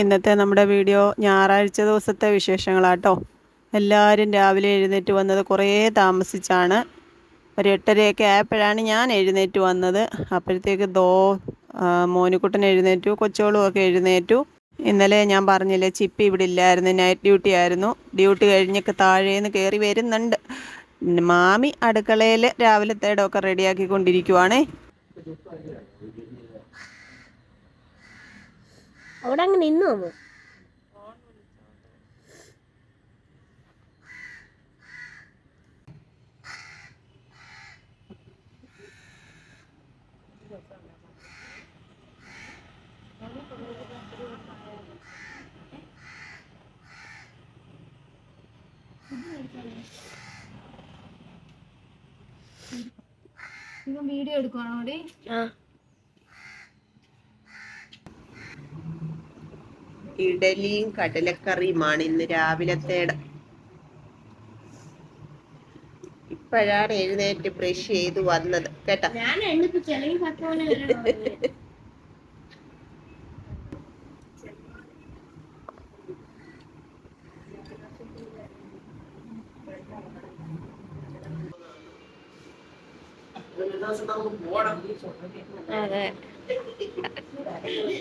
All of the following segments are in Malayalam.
ഇന്നത്തെ നമ്മുടെ വീഡിയോ ഞായറാഴ്ച ദിവസത്തെ വിശേഷങ്ങളാട്ടോ. എല്ലാവരും രാവിലെ എഴുന്നേറ്റ് വന്നത് കുറേ താമസിച്ചാണ്. ഒരു എട്ടരയൊക്കെ ആയപ്പോഴാണ് ഞാൻ എഴുന്നേറ്റ് വന്നത്. അപ്പോഴത്തേക്ക് ദോ മോനിക്കുട്ടൻ എഴുന്നേറ്റു കൊച്ചോളും ഒക്കെ എഴുന്നേറ്റു. ഇന്നലെ ഞാൻ പറഞ്ഞില്ലേ ചിപ്പി ഇവിടെ ഇല്ലായിരുന്നു നൈറ്റ് ഡ്യൂട്ടി ആയിരുന്നു. ഡ്യൂട്ടി കഴിഞ്ഞൊക്കെ താഴേന്ന് കയറി വരുന്നുണ്ട്. മാമി അടുക്കളയിൽ രാവിലത്തേടൊക്കെ റെഡിയാക്കിക്കൊണ്ടിരിക്കുവാണേ അവിടെ അങ്ങ് നിന്നു വന്നു വീഡിയോ എടുക്കുവാണോ ആ. ഇഡലിയും കടലക്കറിയുമാണ് ഇന്ന് രാവിലത്തേടെ ഇപ്പോഴാണ് എഴുന്നേറ്റ് ബ്രഷ് ചെയ്ത് വന്നത്. കേട്ടാ?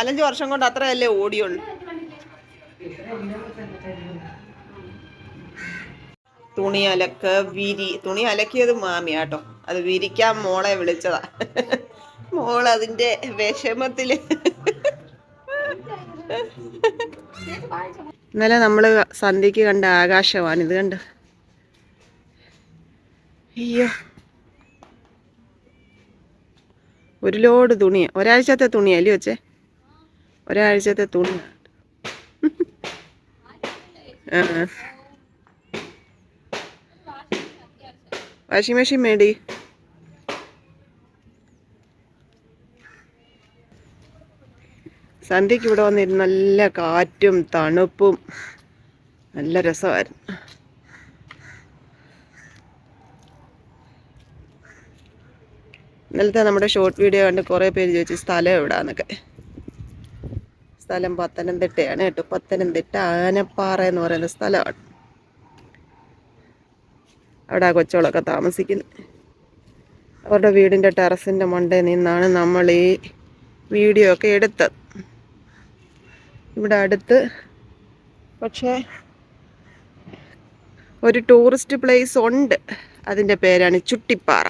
നാലഞ്ച് വർഷം കൊണ്ട് അത്രയല്ലേ ഓടിയുള്ളൂ. തുണി അലക്ക് വിരി തുണി അലക്കിയത് മാമിയാട്ടോ. അത് വിരിക്കാൻ മോളെ വിളിച്ചതാ. മോൾ അതിന്റെ വിഷമത്തിൽ. ഇന്നലെ നമ്മൾ സന്ധ്യക്ക് കണ്ട ആകാശമാണ് ഇത് കണ്ട്. അയ്യോ. ഒരു ലോഡ് തുണിയാ. ഒരാഴ്ചത്തെ തുണിയല്ലേ വെച്ചേ? ഒരാഴ്ചത്തെ തുണി വാഷിംഗ് മെഷീൻ മേടി. സന്ധ്യക്ക് ഇവിടെ വന്നിരുന്ന് നല്ല കാറ്റും തണുപ്പും നല്ല രസമായിരുന്നു. ഇന്നലത്തെ നമ്മുടെ ഷോർട്ട് വീഡിയോ കണ്ട് കുറേ പേര് ചോദിച്ചു സ്ഥലം എവിടാന്നൊക്കെ. സ്ഥലം പത്തനംതിട്ടയാണ് കേട്ടോ. പത്തനംതിട്ട ആനപ്പാറ എന്ന് പറയുന്ന സ്ഥലമാണ്. അവിടെ ആ കൊച്ചുകളൊക്കെ താമസിക്കുന്നത് അവരുടെ വീടിന്റെ ടെറസിന്റെ മണ്ടയിൽ നിന്നാണ് നമ്മൾ ഈ വീഡിയോ ഒക്കെ എടുത്തത്. ഇവിടെ അടുത്ത് പക്ഷേ ഒരു ടൂറിസ്റ്റ് പ്ലേസ് ഉണ്ട്. അതിന്റെ പേരാണ് ചുട്ടിപ്പാറ.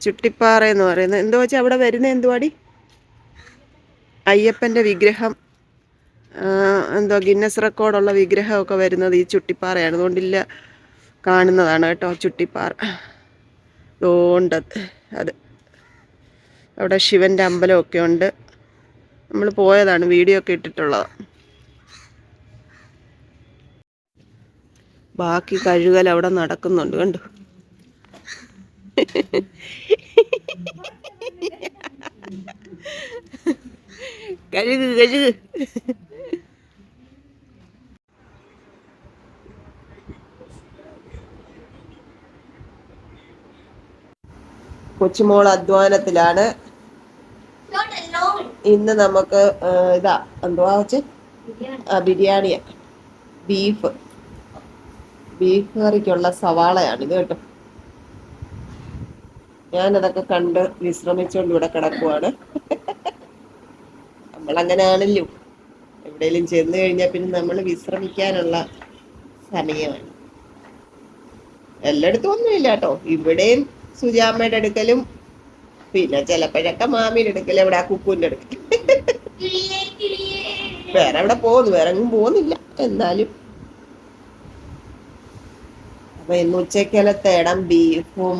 ചുട്ടിപ്പാറ എന്ന് പറയുന്നത്. എന്തോ വെച്ചാൽ അവിടെ വരുന്ന എന്തുവാടി? അയ്യപ്പന്റെ വിഗ്രഹം എന്തോ ഗിന്നസ് റെക്കോർഡുള്ള വിഗ്രഹമൊക്കെ വരുന്നത് ഈ ചുട്ടിപ്പാറയാണ്. അതുകൊണ്ടില്ല കാണുന്നതാണ് കേട്ടോ ചുട്ടിപ്പാറ. അതുകൊണ്ടത് അത്. അവിടെ ശിവന്റെ അമ്പലമൊക്കെ ഉണ്ട്. നമ്മൾ പോയതാണ് വീഡിയോ ഒക്കെ ഇട്ടിട്ടുള്ളത്. ബാക്കി കഴുകൽ അവിടെ നടക്കുന്നുണ്ട് കണ്ടു? കഴുകു കഴുകു. കൊച്ചുമോൾ അധ്വാനത്തിലാണ്. ഇന്ന് നമുക്ക് ഇതാ എന്തുവാ വെച്ച് ബിരിയാണിയ. ബീഫ്. ബീഫ് കറിക്കുള്ള സവാളയാണ് ഇത് കേട്ടോ. ഞാനതൊക്കെ കണ്ട് വിശ്രമിച്ചുകൊണ്ട് ഇവിടെ കിടക്കുവാണ്. നമ്മളങ്ങനെയാണല്ലോ എവിടെയെങ്കിലും ചെന്ന് കഴിഞ്ഞാൽ പിന്നെ നമ്മൾ വിശ്രമിക്കാനുള്ള സമയമാണ്. എല്ലായിടത്തും ഒന്നുമില്ല കേട്ടോ ഇവിടെയും സുജാമ്മയുടെ അടുക്കലും പിന്നെ ചിലപ്പോഴൊക്കെ മാമിയുടെ അടുക്കൽ എവിടെ ആ കുക്കുവിന്റെ അടുക്കൽ വേറെ എവിടെ പോകുന്നു വേറെ എങ്ങും പോകുന്നില്ല എന്നാലും. അപ്പൊ ഇന്ന് ഉച്ചക്കലത്തെ ബീഫും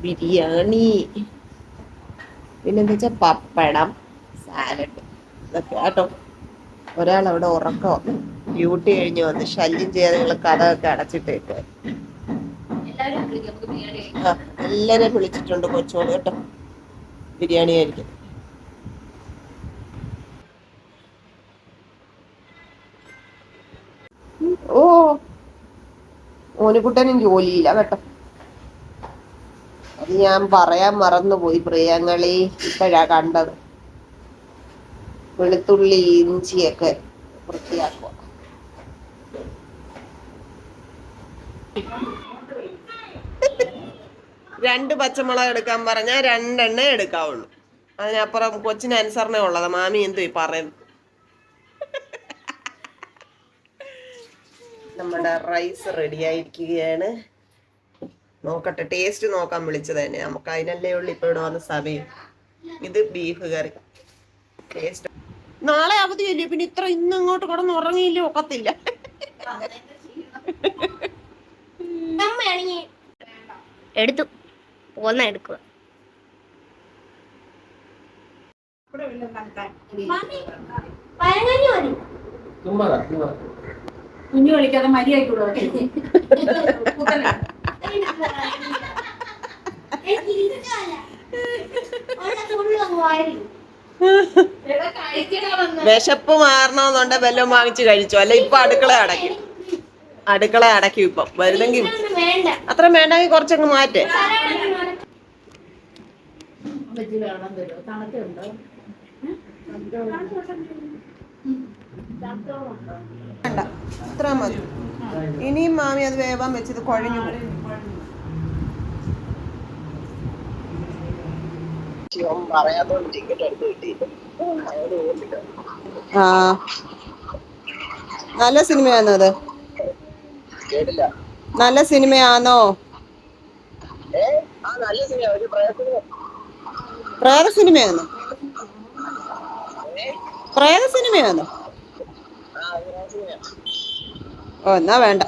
ബിരിയാണി. പിന്നെന്താ വെച്ചാ പപ്പടം. സാലഡ് ഇതൊക്കെ കേട്ടോ. ഒരാൾ അവിടെ ഉറക്കോ? ഡ്യൂട്ടി കഴിഞ്ഞ് വന്ന് ശല്യം ചെയ്യാതെ നിങ്ങൾ കഥയൊക്കെ അടച്ചിട്ടേക്ക്. ആ എല്ലാരെയും വിളിച്ചിട്ടുണ്ട് കൊച്ചോട് കേട്ടോ. ബിരിയാണി ആയിരിക്കും. ഓ ഓനുകുട്ടനും ജോലിയില്ല കേട്ടോ. അത് ഞാൻ പറയാൻ മറന്നുപോയി പ്രിയങ്ങളെ ഇപ്പോഴാ കണ്ടത്. വെളുത്തുള്ളി ഇഞ്ചിയൊക്കെ വൃത്തിയാക്കുക. രണ്ട് പച്ചമുളക് എടുക്കാൻ പറഞ്ഞാൽ രണ്ടെണ്ണേ എടുക്കാവുള്ളൂ. അതിനപ്പുറം കൊച്ചിന് അനുസരണേ ഉള്ളതാ. മാമി എന്തോ ഈ പറയുന്നു. നമ്മുടെ റൈസ് റെഡി ആയിരിക്കുകയാണ്. നോക്കട്ടെ ടേസ്റ്റ് നോക്കാൻ വിളിച്ചത് തന്നെ നമുക്ക് അതിനല്ലേ ഉള്ളു ഇപ്പൊ ഇവിടെ വന്ന സമയം. ഇത് ബീഫ് കറി ടേസ്റ്റ് നാളെ അവധിയല്ലേ പിന്നെ ഇത്ര ഇന്ന് ഇങ്ങോട്ട് കിടന്ന് ഉറങ്ങിയില്ലേ ഒക്കത്തില്ല. എടുത്തു. പോന്ന എടുക്കുക. കുഞ്ഞു കളിക്കാതെ മര്യാദ വിശപ്പ് മാറണമെന്നുണ്ടെ വെല്ലം വാങ്ങിച്ച് കഴിച്ചു? അല്ല ഇപ്പൊ അടുക്കള അടയ്ക്കും. അടുക്കള അടയ്ക്കും ഇപ്പൊ. വരുന്നെങ്കിൽ അത്ര വേണ്ടെങ്കിൽ കുറച്ചങ്ങ് മാറ്റേ. മതി. ഇനിയും മാമി അത് വേവാൻ വെച്ചത് കുഴഞ്ഞു ആ. നല്ല സിനിമയാണോ അത്? നല്ല സിനിമയാണോ? പ്രേത സിനിമയാണോ? പ്രേത സിനിമയാണോ? ഓ എന്നാ വേണ്ട.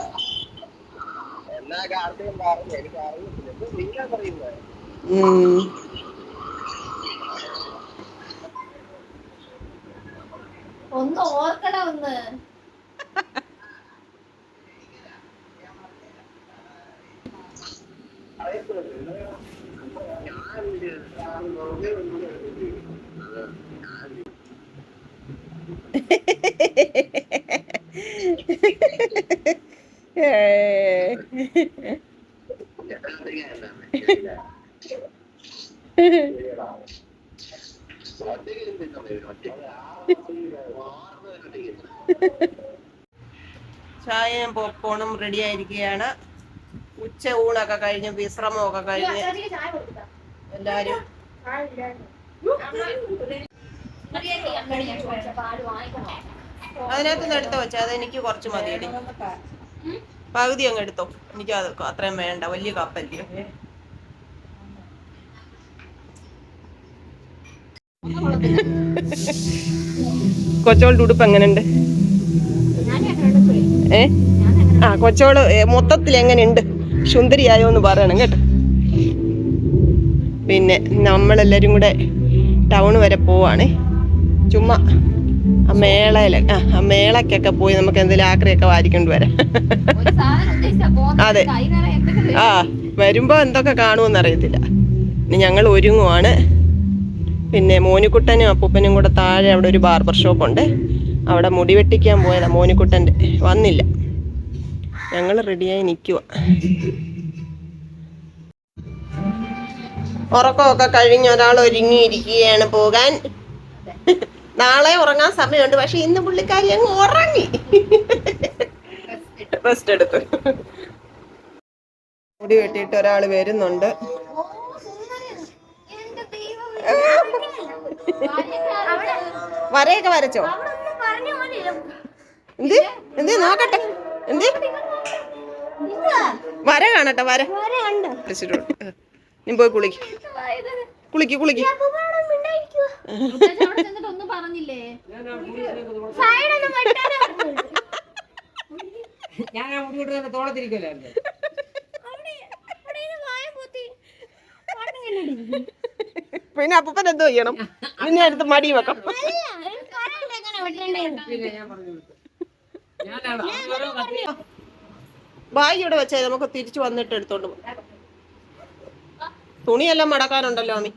ഉം. ഒന്ന് ഓർക്കട ഒന്ന് ഏ. ചായയും പോപ്കോണും റെഡി ആയിരിക്കുകയാണ്. ഉച്ച ഊണൊക്കെ കഴിഞ്ഞ് വിശ്രമമൊക്കെ കഴിഞ്ഞ് എല്ലാരും അതിനകത്ത് നിന്ന് എടുത്തോ വെച്ചാൽ അത് എനിക്ക് കുറച്ച് മതിയടി. പകുതി അങ്ങ് എടുത്തോ. എനിക്ക് അത് അത്രയും വേണ്ട വലിയ കപ്പല്ലയോ കൊച്ചോളുടെ ഉടുപ്പ് എങ്ങനെയുണ്ട് ഏ? ആ കൊച്ചോൾ മൊത്തത്തിൽ എങ്ങനെയുണ്ട് സുന്ദരിയായോ എന്ന് പറയണം കേട്ടോ. പിന്നെ നമ്മളെല്ലാരും കൂടെ ടൗൺ വരെ പോവാണ്. ചുമ്മാ ആ മേളയിൽ ആ മേളക്കൊക്കെ പോയി നമുക്ക് എന്തെങ്കിലും ആക്രിയൊക്കെ വാരിക്കൊണ്ട് വരാം. അതെ. ആ വരുമ്പോ എന്തൊക്കെ കാണുമെന്ന് അറിയത്തില്ല. ഇനി ഞങ്ങൾ ഒരുങ്ങുവാണ്. പിന്നെ മോനിക്കുട്ടനും അപ്പൂപ്പനും കൂടെ താഴെ അവിടെ ഒരു ബാർബർ ഷോപ്പ് ഉണ്ട് അവിടെ മുടി വെട്ടിക്കാൻ പോയതാ മോനിക്കുട്ടന്റെ. വന്നില്ല. ഞങ്ങൾ റെഡിയായി നിൽക്കുക ഉറക്കമൊക്കെ കഴിഞ്ഞ് ഒരാൾ ഒരുങ്ങിയിരിക്കുകയാണ് പോകാൻ. നാളെ ഉറങ്ങാൻ സമയമുണ്ട് പക്ഷെ ഇന്ന് പുള്ളിക്കാരി അങ്ങ് ഉറങ്ങി. റെസ്റ്റ് എടുത്തു. മുടി വെട്ടിയിട്ട് ഒരാൾ വരുന്നുണ്ട്. വരയൊക്കെ വരച്ചോ? എന്ത്? എന്ത്? നോക്കട്ടെ. എന്ത്? വര കാണട്ടെ വര. വരച്ചിട്ടുണ്ട് നീ പോയി കുളിക്ക്. കുളിക്ക് കുളിക്ക്. ഞാൻ ആ മുടി കൊണ്ട് തോളത്തിരിക്കല്ലോ പിന്നെ അപ്പൊ എന്തോ ചെയ്യണം? നിന്നെ അടുത്ത് മടി വെക്കാം ബായി ഇവിടെ വെച്ചേ നമുക്ക് തിരിച്ചു വന്നിട്ട് എടുത്തോണ്ട് പോകാം തുണിയെല്ലാം മടക്കാനുണ്ടല്ലോ അമ്മി.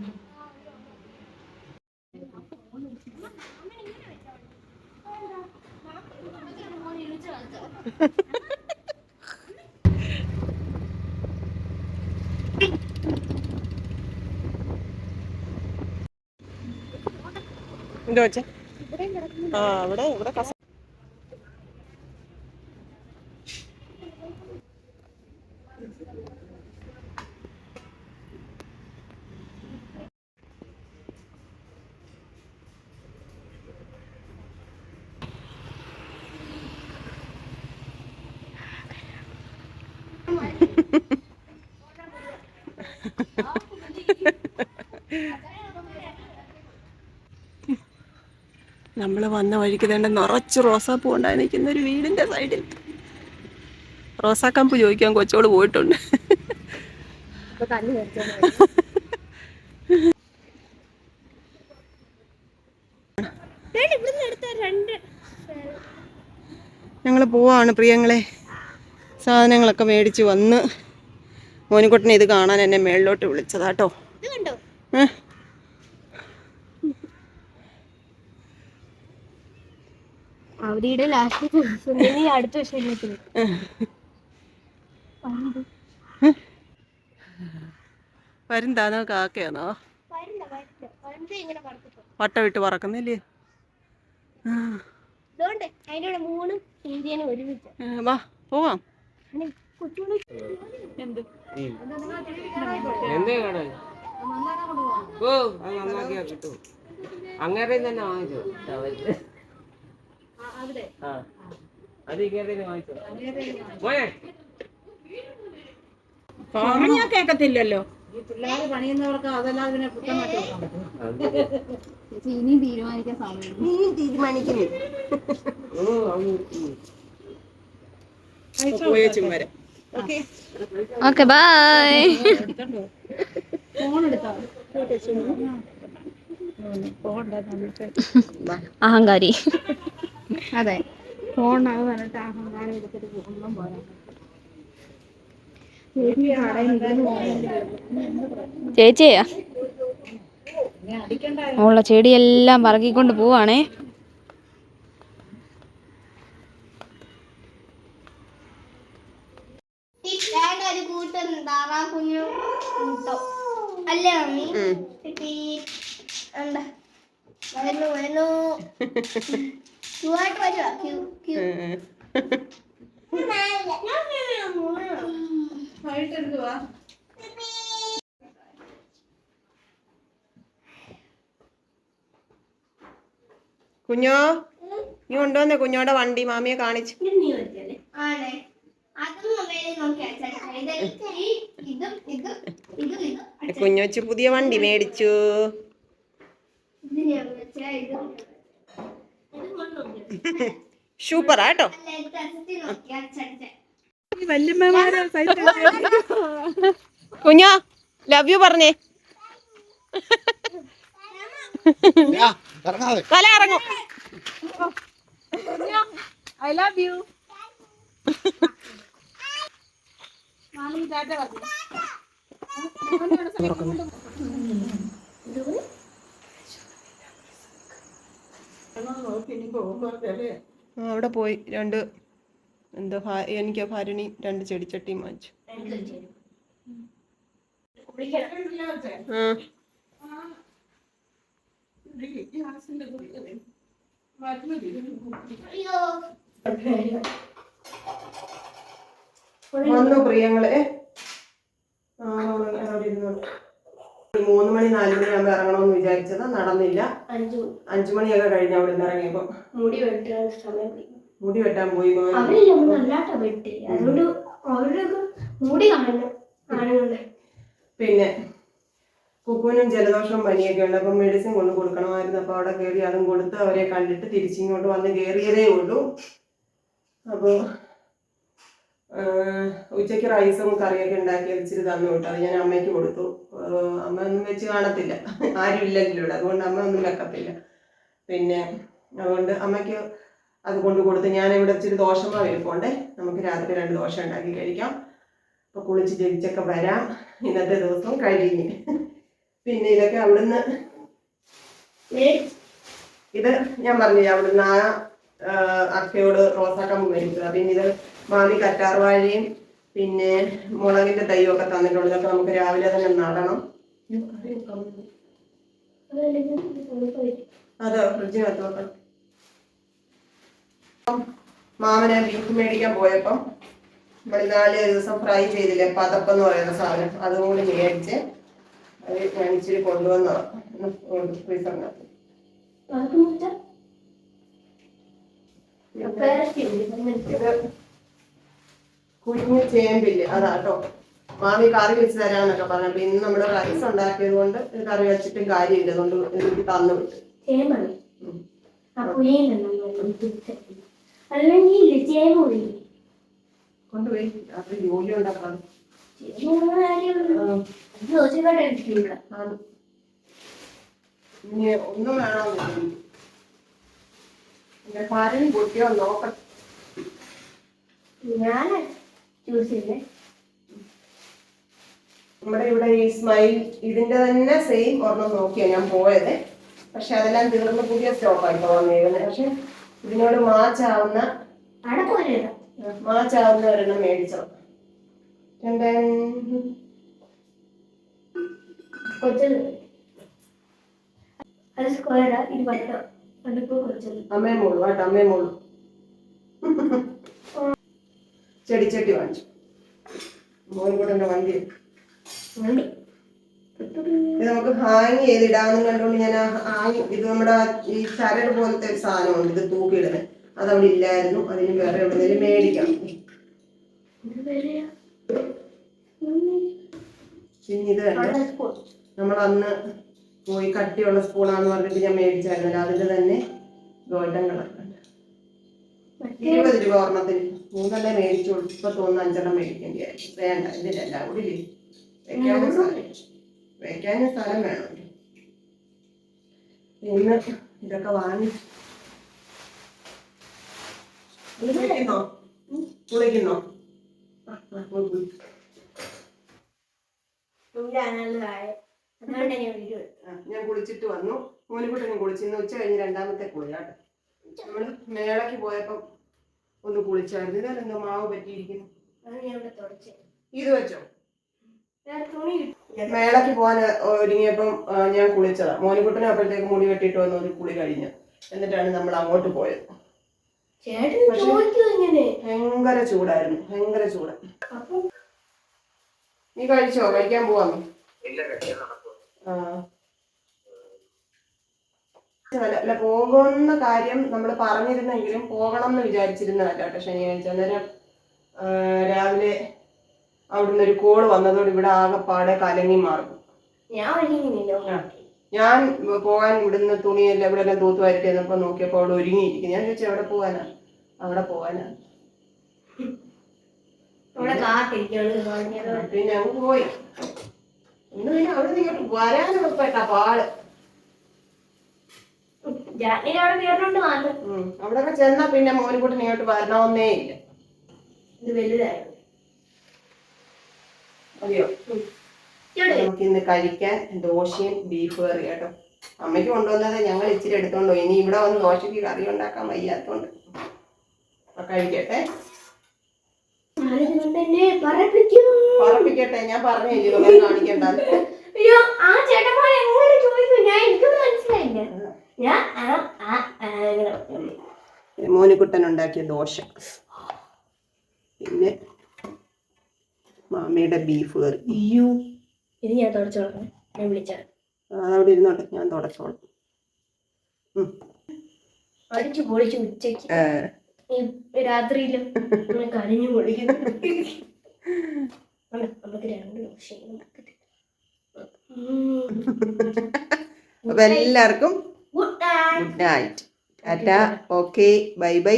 എന്താ വെച്ചേ? ആ അവിടെ ഇവിടെ കസ നമ്മൾ വന്ന വഴിക്ക് തന്നെ നിറച്ച് റോസാപ്പൂ ഉണ്ടായി നിൽക്കുന്ന ഒരു വീടിന്റെ സൈഡിൽ. റോസാക്കമ്പ് ചോദിക്കാൻ കൊച്ചോട് പോയിട്ടുണ്ട്. ഞങ്ങൾ പോവാണ് പ്രിയങ്ങളെ. സാധനങ്ങളൊക്കെ മേടിച്ച് വന്ന്. മോനിക്കുട്ടനെ ഇത് കാണാൻ എന്നെ മേളിലോട്ട് വിളിച്ചതാട്ടോ. ഇത് കണ്ടോ ഏ അവധിയുടെ ലാസ്റ്റ് ദിവസം ഇനി അടുത്ത വിഷയത്തിൽ വരുന്താന്നോ കാക്കയാണോ? വട്ട വിട്ട് പറക്കുന്നില്ലേ? വാ പോവാം. എന്ത്? എന്തേ കാണാൻ ഓ അത് നന്നാക്കിയാ കിട്ടും. അങ്ങനെ തന്നെ വാങ്ങിച്ചു. ആ അത് വാങ്ങിച്ചോ. പോയേ. പറഞ്ഞാ കേക്കത്തില്ലല്ലോ. ഈ പിള്ളേര് പണിയുന്നവർക്ക് അതല്ലാതെ പിന്നെ കുറ്റം മാറ്റി വെക്കാൻ പറ്റും. ഇനിയും തീരുമാനിക്കാൻ സമയം ഇനി തീരുമാനിക്കുന്നു ഓക്കെ. Okay bye. ഫോൺ എടുത്താ? അഹങ്കാരി. അതെ. പറഞ്ഞിട്ട് അഹങ്കാരം എടുത്തിട്ട് പോകുമ്പം പോരാ. ചേച്ചിയാ ഉള്ള ചെടിയെല്ലാം പറക്കിക്കൊണ്ട് പോവാണേ. ഒരു കൂട്ടം താറാ കുഞ്ഞു. കൂട്ടോ. അല്ലേ മമ്മി? എന്താ? വരുന്നു വരുന്നു കുഞ്ഞോ നീ കൊണ്ടുവന്നേ കുഞ്ഞോടെ വണ്ടി മാമിയെ കാണിച്ചു. കുഞ്ഞോച്ച് പുതിയ വണ്ടി മേടിച്ചു ഇത് ഞാൻ വെച്ചാ ഇതും ഇത് കൊണ്ടുപോകും സൂപ്പറാ കേട്ടോ. കുഞ്ഞോ ലവ് യു പറഞ്ഞേ. തല ഇറങ്ങും. ഐ ലവ് യു ആ, അവിടെ പോയി. രണ്ട് എന്തോ എനിക്ക് ഭാരണി രണ്ട് ചെടിച്ചട്ടിയും വാങ്ങിച്ചു. ആ. അയ്യോ. വന്നു പ്രിയങ്ങളെ ആ, അവിടെ ഇരുന്നോളൂ. ഒരു മൂന്ന് മണി നാല് മണി ആകുമ്പോൾ ഇറങ്ങണമെന്ന് വിചാരിച്ചത്. നടന്നില്ല. അഞ്ചു അഞ്ചു മണിയൊക്കെ കഴിഞ്ഞ് അവിടെ നിന്ന് ഇറങ്ങിയപ്പോൾ മുടി വെട്ടാൻ സമയം. മുടി വെട്ടാൻ പോയി വെട്ടി. അതുകൊണ്ട് അവരുടെ മുടി പിന്നെ കുക്കുവിനും ജലദോഷവും പനിയൊക്കെ ഉണ്ട്. അപ്പം മെഡിസിൻ കൊണ്ട് കൊടുക്കണമായിരുന്നു. അപ്പോൾ അവിടെ കയറി അതും കൊടുത്ത് അവരെ കണ്ടിട്ട് തിരിച്ചിങ്ങോട്ട് വന്ന് കയറിയതേ ഉള്ളൂ. അപ്പോൾ ഉച്ചയ്ക്ക് റൈസും കറിയൊക്കെ ഉണ്ടാക്കി വെച്ചിട്ട് തന്നു വിട്ടു അത് ഞാൻ അമ്മയ്ക്ക് കൊടുത്തു. അമ്മ ഒന്നും വെച്ച് കാണത്തില്ല. ആരും ഇല്ലെങ്കിലും ഇവിടെ. അതുകൊണ്ട് അമ്മ ഒന്നും വെക്കത്തില്ല. പിന്നെ അതുകൊണ്ട് അമ്മയ്ക്ക് അത് കൊണ്ട് കൊടുത്ത് ഞാൻ ഇവിടെ ഇച്ചിരി ദോശമാവ് ഇരിപ്പുണ്ട് നമുക്ക് രാത്രി രണ്ട് ദോശ ഉണ്ടാക്കി കഴിക്കാം. അപ്പോൾ കുളിച്ച് ജപിച്ചൊക്കെ വരാം. ഇന്നത്തെ ദിവസം കഴിഞ്ഞ്. പിന്നെ ഇതൊക്കെ അവിടുന്ന് ഇത് ഞാൻ പറഞ്ഞു അവിടുന്ന് ആ അക്കയോട് റോസാക്കമ്പ് മേടിച്ചത്. പിന്നെ ഇത് മാമി കറ്റാർവാഴയും പിന്നെ മുളകിന്റെ തൈയൊക്കെ ഒക്കെ തന്നിട്ടുണ്ട്. ഇതൊക്കെ നമുക്ക് രാവിലെ തന്നെ നടണം. അതോ ഫ്രിഡ്ജിനകത്ത് മാമന മാമനെ ബീഫ് മേടിക്കാൻ പോയപ്പം നമ്മൾ നാല് ദിവസം ഫ്രൈ ചെയ്തില്ലേ? പതപ്പം എന്ന് പറയുന്ന സാധനം. അതും കൂടി മേടിച്ച് അത് മേടിച്ചിട്ട് കൊണ്ടുവന്നതാണ് ഫ്രീസറിനകത്ത്. ഇത് കുഞ്ഞു ചേമ്പില്ല? അതാട്ടോ മാമി കറി വെച്ച് തരാന്നൊക്കെ പറഞ്ഞു ഇന്ന് നമ്മുടെ റൈസ് ഉണ്ടാക്കിയത് കൊണ്ട് കറി വെച്ചിട്ടും കാര്യമില്ല. അതുകൊണ്ട് എനിക്ക് തന്നു വിട്ടു. കൊണ്ടുപോയി. ജോലി ഉണ്ടാക്കണം. ഇനി ഒന്നും വേണമെന്നില്ല എന്റെ ഭാര്യ പൊട്ടിയോ? നോക്കട്ടെ. ഞാൻ ചൂസ് ചെയ്തേ നമ്മുടെ ഇവിടെ ഈ സ്മൈൽ ഇതിന്റെ തന്നെ സെയിം ഒരെണ്ണം നോക്കിയാ ഞാൻ പോയത്. പക്ഷെ അതെല്ലാം തീർന്ന് പുതിയ സ്റ്റോക്കായിട്ട് വന്നേക്കുന്നത് പക്ഷെ ഇതിനോട് മാച്ചാവുന്ന മാച്ചാവുന്ന ഒരെണ്ണം മേടിച്ചോ. കൊച്ചു അമ്മയും മോളു കേട്ടോ അമ്മയും മോളു. ചെടിച്ചട്ടി വാങ്ങിച്ചു. മോൻകൂടെ വണ്ടി. മതി ഇത് നമുക്ക് ഹാങ് ചെയ്ത് ഇടാന്ന് കണ്ടുകൊണ്ട് ഞാൻ ഹാങ് ഇത് നമ്മുടെ ഈ ചരട് പോലത്തെ ഒരു സാധനമുണ്ട്. ഇത് തൂക്കിയിടുന്നത് അതവിടെ ഇല്ലായിരുന്നു. അതിന് വേറെ എവിടെയെങ്കിലും മേടിക്കാം. പിന്നെ ഇത് നമ്മൾ അന്ന് പോയി കട്ടിയുള്ള സ്പൂണാന്ന് പറഞ്ഞിട്ട് ഞാൻ മേടിച്ചായിരുന്നല്ലോ. അതിന്റെ തന്നെ ഗോൾഡൻ കളർ. ഇരുപത് രൂപ ഒരെണ്ണത്തിന്. മൂന്നെണ്ണം മേടിച്ചു ഇപ്പൊ തോന്നുന്നു അഞ്ചെണ്ണം മേടിക്കേണ്ടിയായിരുന്നു വേണ്ട ഇതിലെല്ലാം കൂടി ഇല്ലേ? വെക്കാനും സ്ഥലം വെക്കാനും സ്ഥലം വേണം. ഇന്ന് ഇതൊക്കെ വാങ്ങി കുളിക്കുന്നോ ഞാൻ കുളിച്ചിട്ട് വന്നു. മോനിക്കുട്ടനും കുളിച്ചിന്ന് ഉച്ച കഴിഞ്ഞ് രണ്ടാമത്തെ കുളി കേട്ടോ. നമ്മൾ മേളയ്ക്ക് പോയപ്പം ഒന്ന് കുളിച്ചായിരുന്നു. ഇതെന്താ മാവ് പറ്റിയിരിക്കുന്നു. ഞാൻ ഇവിടെ തുടച്ചേ. ഇത് വെച്ചോ. മേളക്ക് പോകാൻ ഒരുങ്ങിയപ്പം ഞാൻ കുളിച്ചതാ. മോനിക്കുട്ടനും അപ്പോഴത്തേക്ക് മുടി വെട്ടിയിട്ട് വന്ന് ഒരു കുളി കഴിഞ്ഞ്. എന്നിട്ടാണ് നമ്മൾ അങ്ങോട്ട് പോയത്. ഭയങ്കര ചൂടായിരുന്നു. ഭയങ്കര ചൂട്. നീ കഴിച്ചോ? കഴിക്കാൻ പോവാമോ ആ. അല്ല അല്ല, പോകുന്ന കാര്യം നമ്മൾ പറഞ്ഞിരുന്നെങ്കിലും പോകണം എന്ന് വിചാരിച്ചിരുന്നതല്ല കേട്ടോ ശനിയാഴ്ച അന്നേരം രാവിലെ അവിടുന്ന് ഒരു കോൾ വന്നതോട് ഇവിടെ ആകെപ്പാടെ കലങ്ങി മാറും. ഞാൻ. ഞാൻ പോകാൻ ഇവിടുന്ന് തുണിയെല്ലാം ഇവിടെ എല്ലാം തൂത്ത് വാരിട്ട് ചെന്നപ്പോ നോക്കിയപ്പോ അവിടെ ഒരുങ്ങിയിരിക്കും ഞാൻ ചോദിച്ചു അവിടെ പോകാനാ അവിടെ പറഞ്ഞത്. പിന്നെ അങ്ങ് പോയി. ഇന്ന് പിന്നെ അവിടെ നിന്ന് ഇങ്ങോട്ട് പാട്. അവിടെ ചെന്നാ പിന്നെ മോനിക്കുട്ടൻ ഇങ്ങോട്ട് വരണമെന്നേ ഇല്ല. ഇത് വലുതായിരുന്നു മതിയോ നമുക്ക് ഇന്ന് കഴിക്കാൻ ദോശയും ബീഫ് കറി കേട്ടോ. അമ്മയ്ക്ക് കൊണ്ടുവന്നത് ഞങ്ങൾ ഇച്ചിരി എടുത്തോണ്ടോ ഇനി ഇവിടെ വന്ന് ദോശയ്ക്ക് കറി ഉണ്ടാക്കാൻ വയ്യാത്തോണ്ട്. അപ്പൊ കഴിക്കട്ടെ. പറപ്പിക്കട്ടെ ഞാൻ പറഞ്ഞു ഇതുപോലെ കാണിക്കണ്ട. അയ്യോ ആ ചേട്ടന്മാർ എങ്ങനെ ചോദിക്കും ഞാൻ എനിക്കൊന്നും മനസ്സിലായില്ല. മോനിക്കുട്ടൻ ഉണ്ടാക്കിയ ദോശ. പിന്നെ മാമിയുടെ ബീഫ് കറി. അയ്യോ ഇത് ഞാൻ തുടച്ചോളാം ഞാൻ വിളിച്ചാൽ അതവിടെ ഇരുന്നോട്ടെ. ഞാൻ തുടച്ചോളാം. അടിച്ചു പൊളിച്ചു ഉച്ചയ്ക്ക്. രാത്രിയിലും കരഞ്ഞു പൊളിക്കുന്നു. നമുക്ക് രണ്ട് ദോശ അപ്പൊ എല്ലാവർക്കും good night good night tata okay bye bye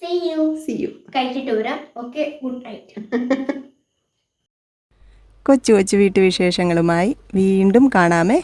see you see you കഴിഞ്ഞിട്ട് വരാം. ഓക്കെ ഗുഡ് നൈറ്റ് കൊച്ചു കൊച്ചു വീട്ടുവിശേഷങ്ങളുമായി വീണ്ടും കാണാമേ.